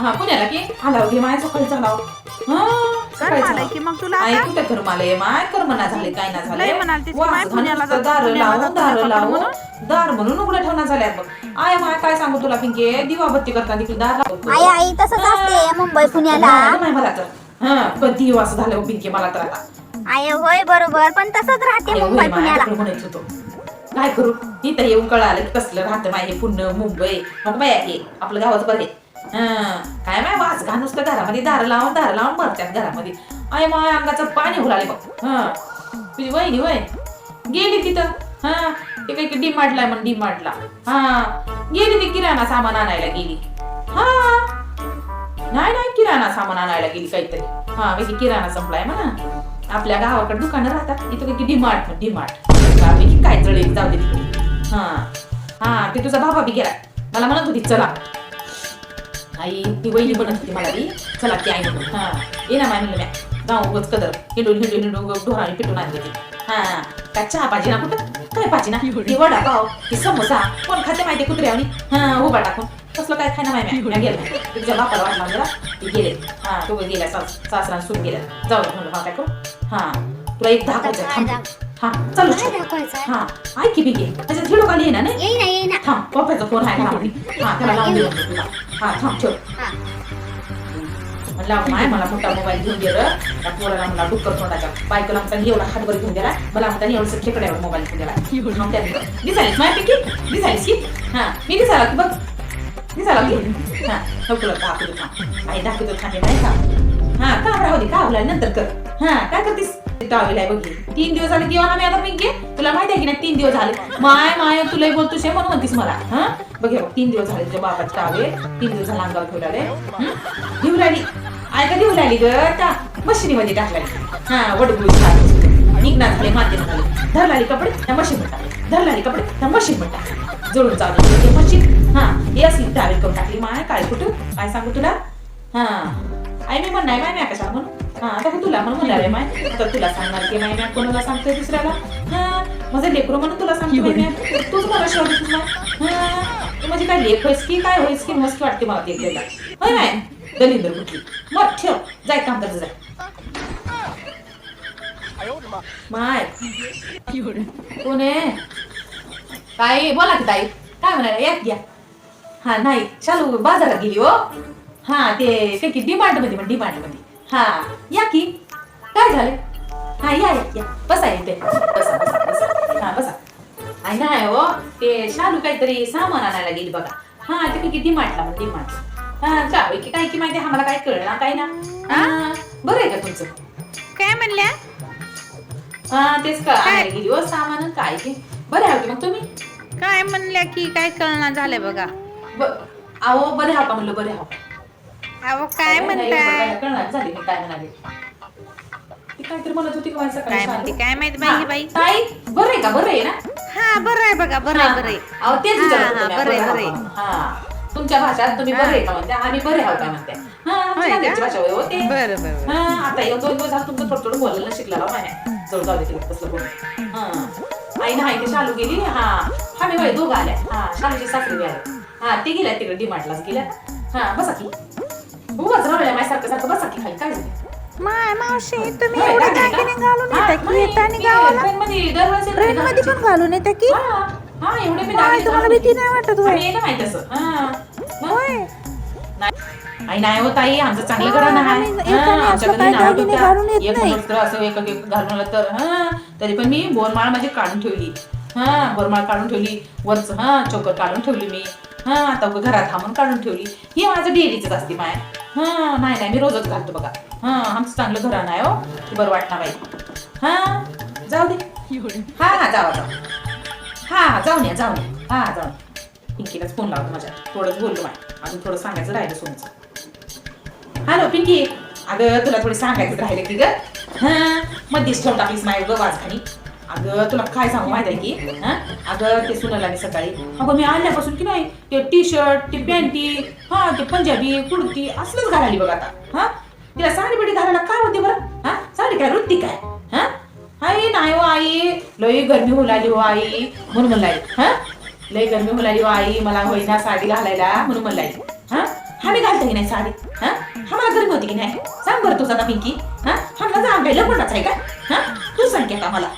हा पुण्याला की? आला घे माय सकाळी चालाव हा. कर सकाळी चालाव. की मग तुला आई आता कुठे कर मला ये माय कर म्हणा झाले काय ना लय झाले म्हणालतीस की वास माय घालून पुण्याला जातो, दार पुण्याला लावून जातो, दार लावून म्हणून. दार म्हणून उघडं ठेवणार झाल्यात बघ. आय माय काय सांगू तुला पिंके? दिवा बत्ती करता देखील दार लावतो. आई आई तसंच असते मुंबई पुण्याला. नाही मला तर. हा कधी असं झालं हो पिंके मला तर आता. आई होय बरोबर पण तसंच राहते मुंबई पुण्याला. म्हणत होतो. काय करू? इथं येऊन कळालं की कसलं राहतं माय हे पुणे मुंबई. मग बाय हे आपलं गावात बरं आहे. हं, काय माय वाज घा नुसतं घरामध्ये दार लावून दार लावून भरत्यात घरामध्ये. आय माय अंगाचं पाणी हुलाले बघ. हा. तुझी वहिनी वय गेली तिथं. हा. ते काही डी मार्टला म्हण डी मार्टला हा. गेली ती किराणा सामान आणायला गेली. हा. नाही नाही किराणा सामान आणायला गेली काहीतरी. हा पैकी किराणा संपलाय म्हणा. आपल्या गावाकडे दुकानं राहतात. इथं काही डीमार्ट डी मार्ट काय जळेल जाऊ दे तिकडे. हा. हा ते तुझा बाबा बी गेला मला म्हणत होती चला. आई ती वहिनी म्हणत होती मला बी चला ती आई हा. ये ना माय म्हणलं म्या जाऊ उगच कदर. हिंडून हिंडून हिंडून ढोराने पिटून आणली ती. हा. काय चहा पाहिजे ना कुठं? काय पाहिजे ना? ती वडापाव ती समोसा. कोण खाते माहिती कुत्र्यावनी? हा उभा टाकून. तसलं काय खायना माहिती म्या गेलं. तुझ्या बापाला वाटला जरा. ते गेले. हा तो गेला. सास सासरा सुन गेला जाऊ म्हणलं मला काय करू? हा. तुला एक थांब. दाख- हा चालू काय दाखवायचं? हा ऐक की बिगे त्याच्यात व्हिडिओ कॉल ये ना नाही? येई ना येई ना थांब पप्पाचा फोन आहे घरामध्ये हा त्याला लावून दिला तुला हा थांब ठेव. हा. म्हणलं माय मला मोठा मोबाईल घेऊन गेलं त्या पोराला मला डुक्कर तोंडाच्या बायकोला म्हणता एवढा हातवर घेऊन गेला मला म्हणता एवढं खेकड्यावर मोबाईल घेऊन गेला मग त्यात दिसायलीस माय पिकी? दिसायलीस की? हा मी दिसायला की बघ. दिसायला की हा हो तुला दाखवतो थांब. आई दाखवतो थांबे नाही का? हा का राहू दे का आवला नंतर कर. हा काय करतीस? टावेल आहे बघ तीन दिवस झाले किंवा मी आता पिंके? तुला माहिती आहे की नाही तीन दिवस झाले. माय माय तुला बोलतोस तुझे म्हणून म्हणतीस मला. हा? बघ तीन दिवस झाले तुझ्या बाबाचे टावे तीन दिवस झाला अंगावर ठेवले घेऊन राहिली. ऐका का राहिली ग. त्या मशिनीमध्ये टाकलाय हा वडगुळी निघणार झाले माध्यम झाले. धरलाली कपडे त्या मशीन म्हणतात धरलाली कपडे त्या मशीन म्हणतात जोडून चालू ते मशीन. हा हे असली टावेल करून टाकली माय काय कुठं? काय सांगू तुला? हा. आई मी म्हणणार माय मी कशाला म्हणून. हा आता हे तुला म्हणून आहे माय. तर तुला सांगणार की माय मी कोणाला सांगतोय दुसऱ्याला? हा माझं लेकरू म्हणून तुला सांगतो माय तूच मला शेवटी तुला हा म्हणजे काय लेख होईस की काय होईस की मस्त वाटते मला ते एकदा. होय माय? दलिंदर कुठली? मग ठेव जाय काम करत जाय माय. कोण आहे? ताई बोला की ताई. काय म्हणाला? या की या. हा नाही शालू बाजारात गेली हो. हा ते डिमांडमध्ये पण डिमांडमध्ये. हा या की. काय झालं? हा या या बसा येते बसा बसा बसा हा बसा. आई नाही हो ते शालू काहीतरी सामान आणायला गेली बघा. हा ते की डिमांडला मग डिमांड हा जाऊ की काय की माहिती आम्हाला काय कळलं काय ना. हा बरं आहे का तुमचं? काय म्हणल्या? हा तेच का आणायला गेली हो सामान काय की. बरे आहे की मग तुम्ही? काय म्हणल्या की काय कळणार झालंय बघा. ब- अहो बरे हा का म्हणलं बरे हा अहो काय म्हणताय? कळणार झाली मी काय म्हणाले. ती काहीतरी म्हणत होती का माझं काय म्हणते? काय माहीत बाई ही बाई? ताई बरं आहे का? बरं आहे ना? हा बरं आहे बघा बरं आहे बरं आहे. अहो तेच हा, विचारत हा, होते मी, बरं आहे, बरं आहे. हा. तुमच्या भाषात तुम्ही बरे आहे का म्हणते? आम्ही बरे आहोत म्हणते? हा होय का? भाषा होय, हो ते. बरं बरं बरं. हा आता येऊन दोन दिवस झालं तुमचं थोडं थोडं बोलायला शिकलेला माहिती जवळ जाऊ दे तिकडे कसलं बोल हा. आई नाही ते शालू गेली हा. हा मी वय दोघं आल्या. हा शालूची सासरी बी आल्या हा ते गेल्या तिकडे डिमार्टलाच गेल्या. हा बसा की. उगाच राहिल्या माझ्यासारखं सारखं बसा की खाली काय झालं माय मावशी तुम्ही होय, एवढे दागिने दागिने का? घालून येता की नाही, येताना मी गावाला ट्रेनमध्ये दरवेळेस येते ट्रेन मध्ये घालायची. पण घालून येता की हा, हा, एवढे मी माय, दागिने तुम्हाला घालून भीती येते. नाही वाटत होय? आम्ही येणं माहीत असं हा. मग? होय नाही आई नाही होत आई आमचं चांगलं घराणं आहे आम्ही येताना आमच्या असं घरी काय नाव दागिने होत्या. घालून येत एक नाही. वस्त्र असं एक एक घालून आलं तर हा तरी पण मी बोरमाळ माझी काढून ठेवली हा बोरमाळ काढून ठेवली वरच हा चोकर काढून ठेवली मी हा आता उगा घरात थांबून काढून ठेवली ही माझं डेलीच असते माय हा नाही नाही मी रोजच घालतो बघा. हा आमचं चांगलं घराणं आहे हो. बरं वाटणार बाई. हा जाऊ दे. हा हा जावा जाऊ हा जाऊन या जाऊन या. हा जाऊन. पिंकीलाच फोन लावतो माझ्या. थोडंच बोललो माय अजून थोडं सांगायचं राहिलं सोनचं. हॅलो पिंकी. अगं तुला थोडी सांगायचं राहिलं की ग. हा मध्येच ठेवून टाकलीस माय ग वाजखानी अगं तुला काय सांगू माहिती आहे की? हा? अगं ते सुनाला मी सकाळी अगं मी आणल्यापासून की नाही ते टी शर्ट ते पॅन्टी हा ते पंजाबी कुर्ती असलंच घालाली बघ आता हा? तिला साडी बिडी घालायला काय होते बरं? हा? साडी काय वृत्ती काय? हा? आई नाही हो आई लई गरमी होऊ लागली हो आई म्हणून म्हणला हा? लई गरमी होऊ लागली हो आई मला होईना साडी घालायला म्हणून म्हणला हा? मी घालते की नाही साडी? हा? मला गरज होती की नाही? सांग बरं तुझा ना पिंकी हा? हा माझा घ्यायला कोणाचा आहे का हा? तू सांग की आता मला.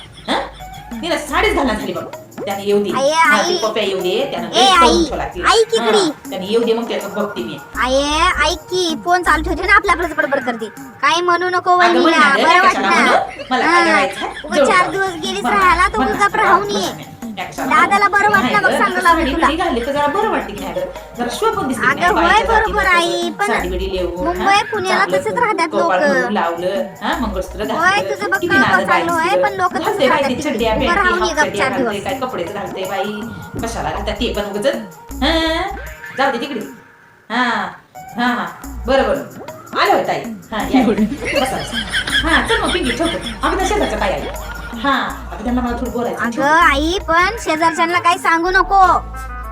तिला साडीच घालणार झाली बघ त्याने येऊ दे आई, हा, आई. ती पप्या येऊ दे त्यानं ए, लई आई. करून ठेवला तिला. आई तिकडी. हा, त्याने येऊ दे मग त्याचं बघते मी आये ऐक की फोन चालू ठेवते ना आपल्या आपल्याच बडबड करते काही म्हणू नको अगं वहिनीला म्हणाले, बरं कशाला म्हणू? वाटत मला काय करायचं? उगा जेवढं चार कर. दिवस गेलीस बरं, राहायला तर बरं, उगा बरं, राहून बरं, ये बरं? दादाला बरं वाटलं बघ गं, सांगायला साडी लागली तुला. बिडी घातली तर जरा बरं वाटते की नाही गं? जरा शोभून दिसते की अगं, नाही? होय, बाईच्या जाती बरोबर आई, पण साडी बिडी लेवून, मुंबई, हा? पुण्याला चांगलं तसेच राहतात कपाळ लोकं. भरून लावलं हा मंगळसूत्र घातलं होय, तुझं बघ किती आहे. पण लोकं तसंच घालते बाई राहतात ती चड्ड्या, उभं पॅन्टी, राहून ये हाफ गप चड्ड्या चार दिवस. घालते, काय कपडेच घालते बाई कशाला घालतात ते पण उगच जाऊ दे तिकडे हा हा हा बरं बरं आलं होतं आई हा या बसा बसा. हा चल मग पिंकी ठेवतो अगं त्या शेजारच्या काय आहे हा आता त्यांना मला थोडं बोलायचं अगं आई पण शेजारच्यांना काही सांगू नको.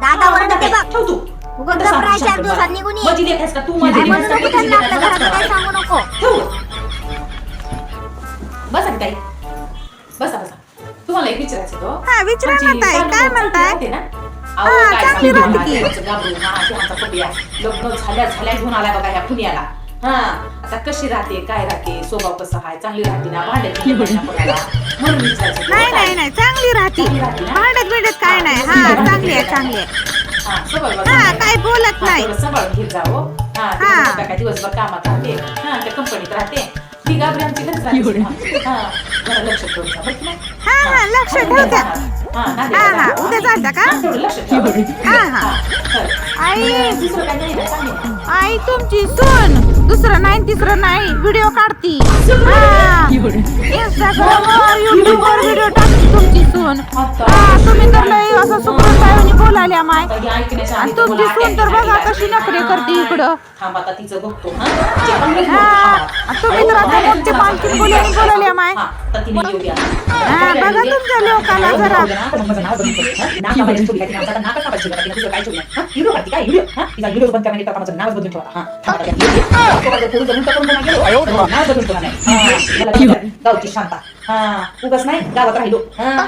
दादा वरडते बघ. ठेव तू. उगाच घबराय चार दिवसात निघून ये. माझी लेख आहेस का तू? काय माझी म्हणू नको त्यांना आपल्या घरात काही लेख सांगू नको. ठेव. बसा की ताई. बसा बसा. तुम्हाला एक विचारायचं होतं. हा, विचारा ना आमची ताई, चांगली काय चांगली म्हणताय? राहते ना? अहो, हा, काय चांगली सांगू? राहते की. तुम्हाला, त्याचं गाभरू, हा, ते आमचा पुतण्या. लग्न झाल्या झाल्या घेऊन आलाय बघा ह्या पुण्याला. हा आता कशी राहते काय राहते स्वभाव कसा आहे? चांगली राहते ना? भांड्याची होतं. नाही नाही नाही चांगली राहते भांडत बिडत काय नाही हा चांगली आहे चांगली आहे हा. हा काय बोलत नाही थोडं सांभाळून घेत जावं हा ती हा. म्हणते काय दिवसभर कामात राहते हा त्या कंपनीत राहते ती गाबरी आमची घरीच राहते हा जरा लक्ष ठेवून? हा हा लक्ष हा, ठेवत्या हा, हा, हा, हा. उद्या चालता का? हा, लक्ष. हा, हा. आई. दुसरं काय नाही. आई तुमची सून. दुसरं नाही तिसरं नाही. व्हिडिओ काढती. इंस्टाग्रामवर युट्यूबवर व्हिडिओ टाकते तुमची सून. हा तुम्ही तर लई असं माय. आणि तुमची सून तर बघा कशी नखरे करते इकडं. हा तुम्ही तर आता मोठे पालखी बोलायला बोलायला माय. हा, बघा दे. तुमच्या लोकाला जरा. काय आता. गावची शांता हा उगाच नाही गावात राहिलो हा